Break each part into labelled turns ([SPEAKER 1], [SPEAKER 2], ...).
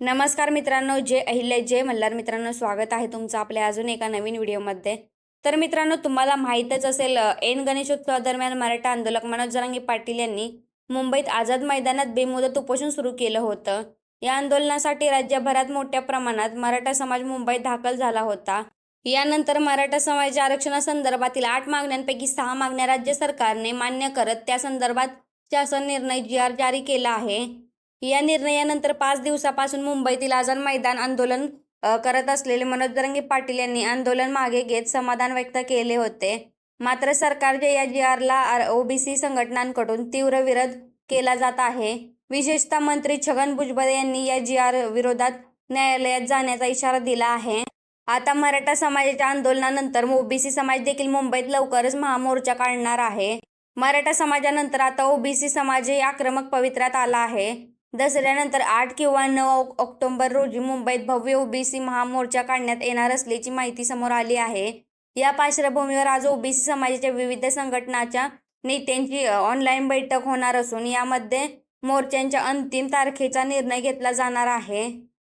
[SPEAKER 1] नमस्कार मित्रांनो जे अहिल्या जय मल्हार. मित्रांनो स्वागत आहे तुमचं आपल्या अजून एका नवीन व्हिडिओमध्ये. तर मित्रांनो तुम्हाला माहीतच असेल एन गणेशोत्सवादरम्यान मराठा आंदोलक मनोज जरांगी पाटील यांनी मुंबईत आझाद मैदानात बेमुदत उपोषण सुरू केलं होतं. या आंदोलनासाठी राज्यभरात मोठ्या प्रमाणात मराठा समाज मुंबईत दाखल झाला होता. यानंतर मराठा समाजाच्या आरक्षणासंदर्भातील आठ मागण्यांपैकी सहा मागण्या राज्य सरकारने मान्य करत त्या संदर्भात शासन निर्णय जी आर जारी केला आहे. या निर्णयानंतर पाच दिवसापासून मुंबईतील आझाद मैदान आंदोलन करत असलेले मनोज दरंगे पाटील यांनी आंदोलन मागे घेत समाधान व्यक्त केले होते. मात्र सरकारच्या या जी आरला ओबीसी संघटनांकडून तीव्र विरोध केला जात आहे. विशेषतः मंत्री छगन भुजबळ यांनी या जी आर विरोधात न्यायालयात जाण्याचा इशारा दिला आहे. आता मराठा समाजाच्या आंदोलनानंतर ओबीसी समाज देखील मुंबईत लवकरच महामोर्चा काढणार आहे. मराठा समाजानंतर आता ओबीसी समाजही आक्रमक पवित्र्यात आला आहे. दसऱ्यानंतर आठ किंवा नऊ ऑक्टोबर रोजी मुंबईत भव्य ओबीसी महामोर्चा काढण्यात येणार असल्याची माहिती समोर आली आहे. या पार्श्वभूमीवर आज ओबीसी समाजाच्या विविध संघटनाच्या नेत्यांची ऑनलाईन बैठक होणार असून यामध्ये मोर्चांच्या अंतिम तारखेचा निर्णय घेतला जाणार आहे.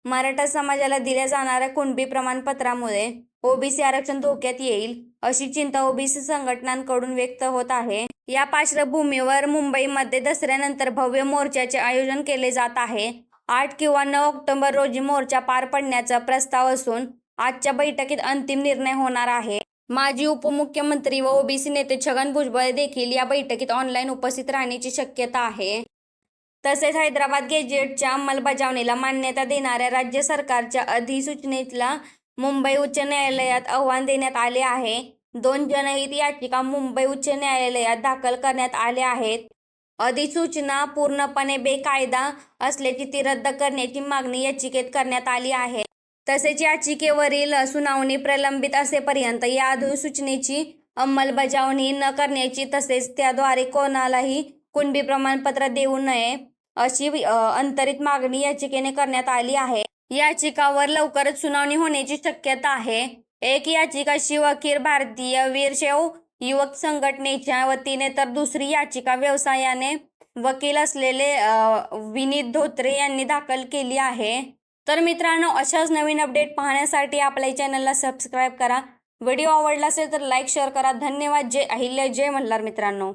[SPEAKER 1] मराठा समाजाला दिल्या जाणाऱ्या कुणबी प्रमाणपत्रामुळे ओबीसी आरक्षण धोक्यात येईल अशी चिंता ओबीसी संघटनांकडून व्यक्त होत आहे. या पार्श्वभूमीवर मुंबईमध्ये दसऱ्यानंतर भव्य मोर्चाचे आयोजन केले जात आहे. आठ किंवा नऊ ऑक्टोबर रोजी मोर्चा पार पडण्याचा प्रस्ताव असून आजच्या बैठकीत अंतिम निर्णय होणार आहे. माजी उपमुख्यमंत्री व ओबीसी नेते छगन भुजबळ देखील या बैठकीत ऑनलाईन उपस्थित राहण्याची शक्यता आहे. तसेच हैदराबाद गेजेटच्या अंमलबजावणीला मान्यता देणाऱ्या राज्य सरकारच्या अधिसूचनेला मुंबई उच्च न्यायालयात आव्हान देण्यात आले आहे. दोन जनहित याचिका मुंबई उच्च न्यायालयात दाखल करण्यात आल्या आहेत. अधिसूचना पूर्णपणे बेकायदा असल्याची ती रद्द करण्याची मागणी याचिकेत करण्यात आली आहे. तसेच याचिकेवरील सुनावणी प्रलंबित असेपर्यंत या अधिसूचनेची अंमलबजावणी न करण्याची तसेच त्याद्वारे कोणालाही कुणबी प्रमाणपत्र देऊ नये अशी अंतरित मागणी याचिकेने करण्यात आली आहे. याचिकावर लवकरच सुनावणी होण्याची शक्यता आहे. एक याचिका शिवकीर भारतीय वीरशैव युवक संघटनेच्या वतीने तर दुसरी याचिका व्यवसायाने वकील असलेले विनीत धोत्रे यांनी दाखल केली आहे. तर मित्रांनो अशाच नवीन अपडेट पाहण्यासाठी आपल्या चॅनलला सबस्क्राईब करा. व्हिडिओ आवडला असेल तर लाईक शेअर करा. धन्यवाद. जय अहिल्या. जय मल्हार मित्रांनो.